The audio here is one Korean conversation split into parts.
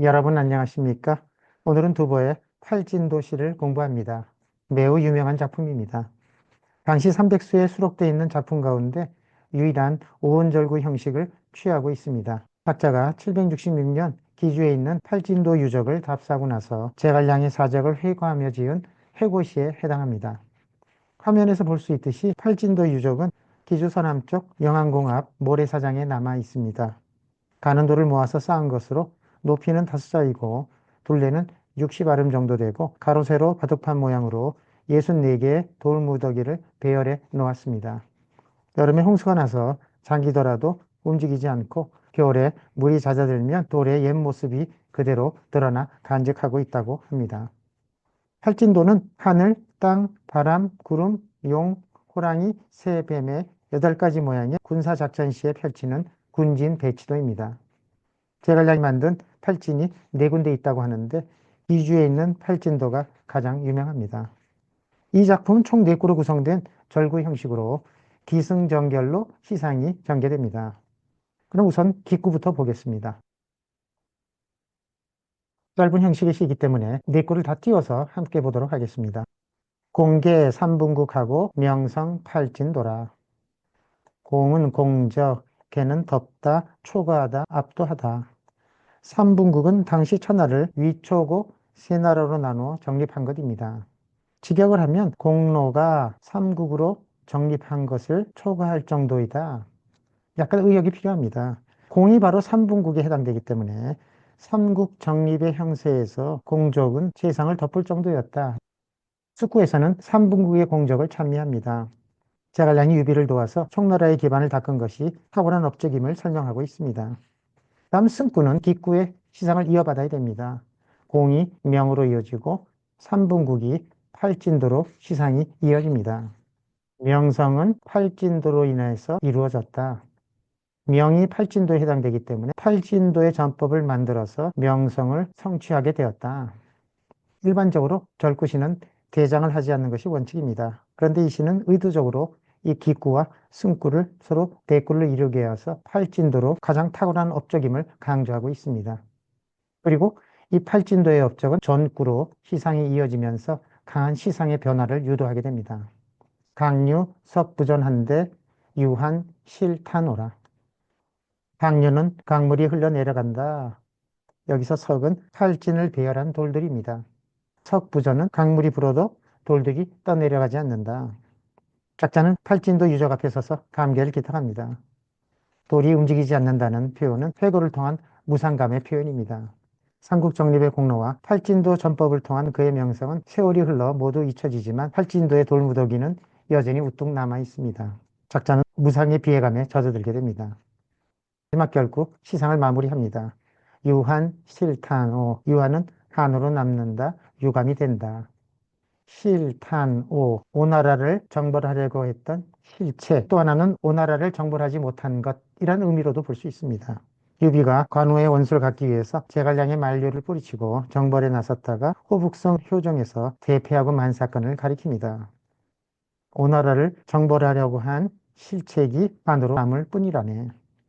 여러분 안녕하십니까? 오늘은 두보의 팔진도시를 공부합니다. 매우 유명한 작품입니다. 당시 300수에 수록되어 있는 작품 가운데 유일한 오온절구 형식을 취하고 있습니다. 작자가 766년 기주에 있는 팔진도 유적을 답사하고 나서 제갈량의 사적을 회고하며 지은 회고시에 해당합니다. 화면에서 볼 수 있듯이 팔진도 유적은 기주 서남쪽 영안공 앞 모래사장에 남아 있습니다. 가는 돌을 모아서 쌓은 것으로 높이는 다섯 자이고 둘레는 60아름 정도 되고 가로 세로 바둑판 모양으로 64개의 돌무더기를 배열해 놓았습니다. 여름에 홍수가 나서 잠기더라도 움직이지 않고 겨울에 물이 잦아들면 돌의 옛 모습이 그대로 드러나 간직하고 있다고 합니다. 팔진도는 하늘, 땅, 바람, 구름, 용, 호랑이, 새, 뱀의 여덟 가지 모양의 군사작전 시에 펼치는 군진 배치도입니다. 제갈량이 만든 팔진이 네 군데 있다고 하는데 이주에 있는 팔진도가 가장 유명합니다. 이 작품은 총 4구로 구성된 절구 형식으로 기승전결로 시상이 전개됩니다. 그럼 우선 기구부터 보겠습니다. 짧은 형식의 시이기 때문에 4구를 다 띄워서 함께 보도록 하겠습니다. 공계 삼분국하고 명성 팔진도라. 공은 공적, 개는 덥다, 초과하다, 압도하다. 삼분국은 당시 천하를 위초고 세 나라로 나누어 정립한 것입니다. 직역을 하면 공로가 삼국으로 정립한 것을 초과할 정도이다. 약간 의역이 필요합니다. 공이 바로 삼분국에 해당되기 때문에 삼국 정립의 형세에서 공적은 세상을 덮을 정도였다. 숙구에서는 삼분국의 공적을 찬미합니다. 제갈량이 유비를 도와서 총나라의 기반을 닦은 것이 탁월한 업적임을 설명하고 있습니다. 다음 승구는 기구의 시상을 이어받아야 됩니다. 공이 명으로 이어지고 삼분국이 팔진도로 시상이 이어집니다. 명성은 팔진도로 인해서 이루어졌다. 명이 팔진도에 해당되기 때문에 팔진도의 전법을 만들어서 명성을 성취하게 되었다. 일반적으로 절구시는 대장을 하지 않는 것이 원칙입니다. 그런데 이 시는 의도적으로 이 기구와 승구를 서로 대꾸를 이루게 해서 팔진도로 가장 탁월한 업적임을 강조하고 있습니다. 그리고 이 팔진도의 업적은 전구로 시상이 이어지면서 강한 시상의 변화를 유도하게 됩니다. 강류, 석부전한데 유한, 실탄오라. 강류는 강물이 흘러내려간다. 여기서 석은 팔진을 배열한 돌들입니다. 석부전은 강물이 불어도 돌들이 떠내려가지 않는다. 작자는 팔진도 유적 앞에 서서 감개를 기탁합니다. 돌이 움직이지 않는다는 표현은 회고를 통한 무상감의 표현입니다. 삼국 정립의 공로와 팔진도 전법을 통한 그의 명성은 세월이 흘러 모두 잊혀지지만 팔진도의 돌무더기는 여전히 우뚝 남아 있습니다. 작자는 무상의 비애감에 젖어들게 됩니다. 마지막 결국 시상을 마무리합니다. 유한, 실탄 오. 유한은 한으로 남는다. 유감이 된다. 실탄오. 오나라를 정벌하려고 했던 실체. 또 하나는 오나라를 정벌하지 못한 것이란 의미로도 볼 수 있습니다. 유비가 관우의 원수를 갖기 위해서 제갈량의 만류를 뿌리치고 정벌에 나섰다가 호북성 효정에서 대패하고 만 사건을 가리킵니다. 오나라를 정벌하려고 한 실책이 반으로 남을 뿐이라네.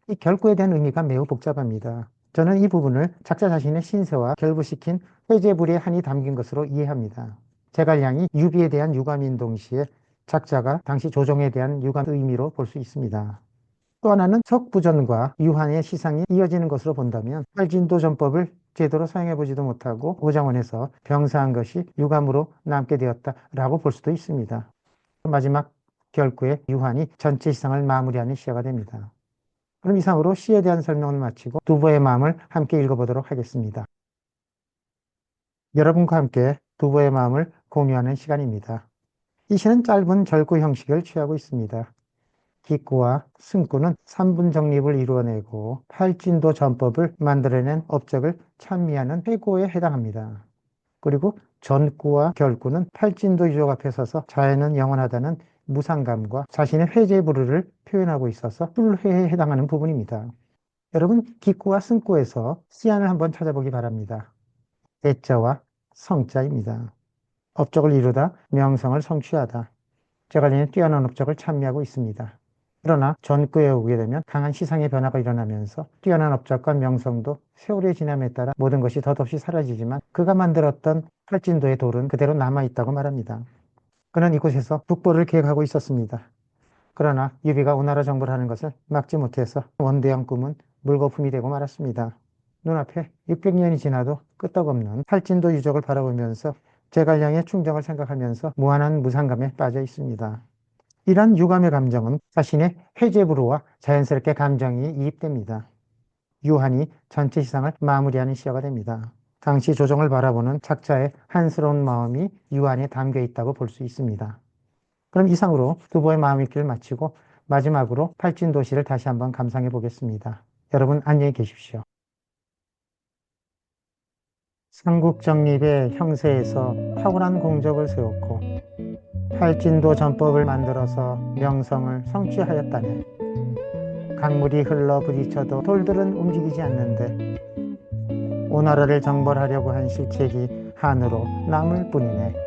이 결구에 대한 의미가 매우 복잡합니다. 저는 이 부분을 작자 자신의 신세와 결부시킨 회제불의 한이 담긴 것으로 이해합니다. 제갈량이 유비에 대한 유감인 동시에 작자가 당시 조정에 대한 유감 의미로 볼 수 있습니다. 또 하나는 석부전과 유한의 시상이 이어지는 것으로 본다면 팔진도 전법을 제대로 사용해보지도 못하고 오장원에서 병사한 것이 유감으로 남게 되었다라고 볼 수도 있습니다. 마지막 결구에 유한이 전체 시상을 마무리하는 시야가 됩니다. 그럼 이상으로 시에 대한 설명을 마치고 두보의 마음을 함께 읽어보도록 하겠습니다. 여러분과 함께 두보의 마음을 공유하는 시간입니다. 이 시는 짧은 절구 형식을 취하고 있습니다. 기구와 승구는 3분 정립을 이루어내고 팔진도 전법을 만들어낸 업적을 찬미하는 회고에 해당합니다. 그리고 전구와 결구는 팔진도 유적 앞에 서서 자연은 영원하다는 무상감과 자신의 회제 부르를 표현하고 있어서 뿔회에 해당하는 부분입니다. 여러분 기구와 승구에서 씨안을 한번 찾아보기 바랍니다. 대자와 성자입니다. 업적을 이루다 명성을 성취하다. 제갈량의 뛰어난 업적을 찬미하고 있습니다. 그러나 전구에 오게 되면 강한 시상의 변화가 일어나면서 뛰어난 업적과 명성도 세월의 지남에 따라 모든 것이 덧없이 사라지지만 그가 만들었던 팔진도의 돌은 그대로 남아있다고 말합니다. 그는 이곳에서 북보를 계획하고 있었습니다. 그러나 유비가 오나라 정부를 하는 것을 막지 못해서 원대한 꿈은 물거품이 되고 말았습니다. 눈앞에 600년이 지나도 끄떡없는 팔진도 유적을 바라보면서 제갈량의 충정을 생각하면서 무한한 무상감에 빠져 있습니다. 이러한 유감의 감정은 자신의 해제부로와 자연스럽게 감정이 이입됩니다. 유한이 전체 시상을 마무리하는 시어가 됩니다. 당시 조정을 바라보는 작자의 한스러운 마음이 유한에 담겨 있다고 볼 수 있습니다. 그럼 이상으로 두보의 마음 읽기를 마치고 마지막으로 팔진 도시를 다시 한번 감상해 보겠습니다. 여러분 안녕히 계십시오. 삼국정립의 형세에서 탁월한 공적을 세웠고 팔진도 전법을 만들어서 명성을 성취하였다네. 강물이 흘러 부딪혀도 돌들은 움직이지 않는데 오나라를 정벌하려고 한 실책이 한으로 남을 뿐이네.